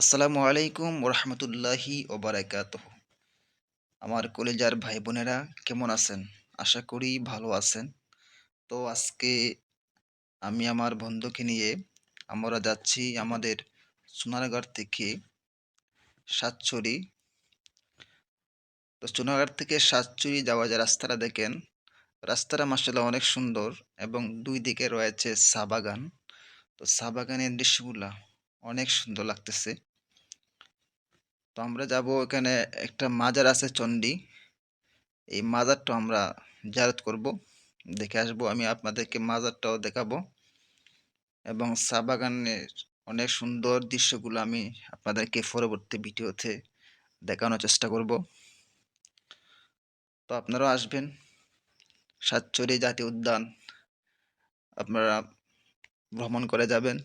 আসসালামু আলাইকুম ওরহমতুল্লাহি ওবরাকাত আমার কলেজার ভাই বোনেরা কেমন আছেন? আশা করি ভালো আছেন। তো আজকে আমি আমার বন্ধুকে নিয়ে আমরা যাচ্ছি আমাদের সোনারগাঁর থেকে সাতচুরি। তো সোনারগাঁ থেকে সাতচুরি যাওয়া যে রাস্তাটা দেখেন, রাস্তাটা মাসাল্লাহ অনেক সুন্দর এবং দুই দিকে রয়েছে চা বাগান। তো চা বাগানের দৃশ্যগুলা অনেক সুন্দর লাগতেছে। তো আমরা যাব এখানে একটা মাজার আছে চণ্ডী। এই মাজারটা আমরা জারত করব। দেখে আসব, আমি আপনাদেরকে মাজারটাও দেখাবো। এবং চা বাগানের অনেক সুন্দর দৃশ্যগুলো আমি আপনাদেরকে পরবর্তী ভিডিওতে দেখানোর চেষ্টা করব। তো আপনারাও আসবেন। সাতচুরি জাতীয় উদ্যান আপনারা ভ্রমণ করে যাবেন।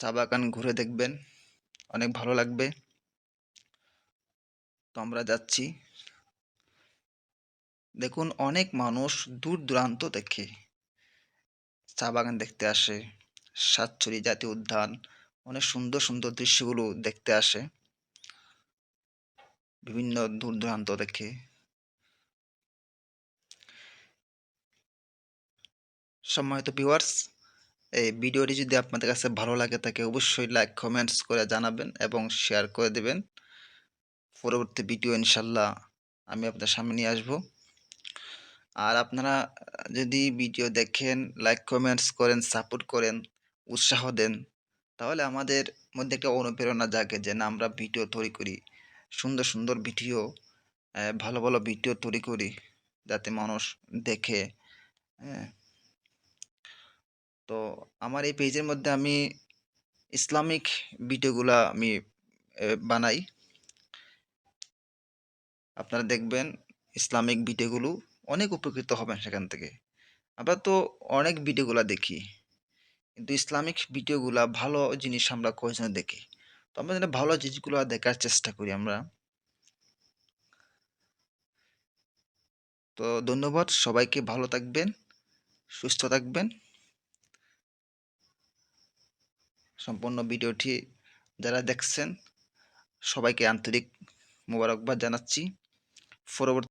চা বাগান ঘুরে দেখবেন। অনেক ভালো লাগবে। আমরা যাচ্ছি। দেখুন, অনেক মানুষ দূর দূরান্ত দেখে চা বাগান দেখতে আসে, সাতচুরি জাতীয় উদ্যান, অনেক সুন্দর সুন্দর দৃশ্যগুলো দেখতে আসে। বিভিন্ন দূর দূরান্ত দেখে সম্মানিত ভিউয়ার্স এই ভিডিওটি যদি আপনাদের কাছে ভালো লাগে, তাকে অবশ্যই লাইক কমেন্টস করে জানাবেন এবং শেয়ার করে দেবেন। পরবর্তী ভিডিও ইনশাল্লাহ আমি আপনার সামনে নিয়ে আসব। আর আপনারা যদি ভিডিও দেখেন লাইক কমেন্টস করেন সাপোর্ট করেন, উৎসাহ দেন, তাহলে আমাদের মধ্যে একটা অনুপ্রেরণা জাগে যে না, আমরা ভিডিও তৈরি করি। সুন্দর সুন্দর ভিডিও ভালো ভালো ভিডিও তৈরি করি, যাতে মানুষ দেখে তো আমার এই পেজের মধ্যে আমি ইসলামিক ভিডিওগুলা আমি বানাই। আপনারা দেখবেন ইসলামিক ভিডিওগুলো অনেক উপকৃত হবেন সেখান থেকে। আমরা তো অনেক ভিডিওগুলো দেখি। কিন্তু ইসলামিক ভিডিওগুলো ভালো জিনিস আমরা কয়েকজন দেখি। তো আমরা যেন ভালো জিনিসগুলো দেখার চেষ্টা করি আমরা। তো ধন্যবাদ, সবাইকে ভালো থাকবেন, সুস্থ থাকবেন। সম্পূর্ণ ভিডিওটি যারা দেখছেন, সবাইকে আন্তরিক মোবারকবাদ জানাচ্ছি। পরবর্তী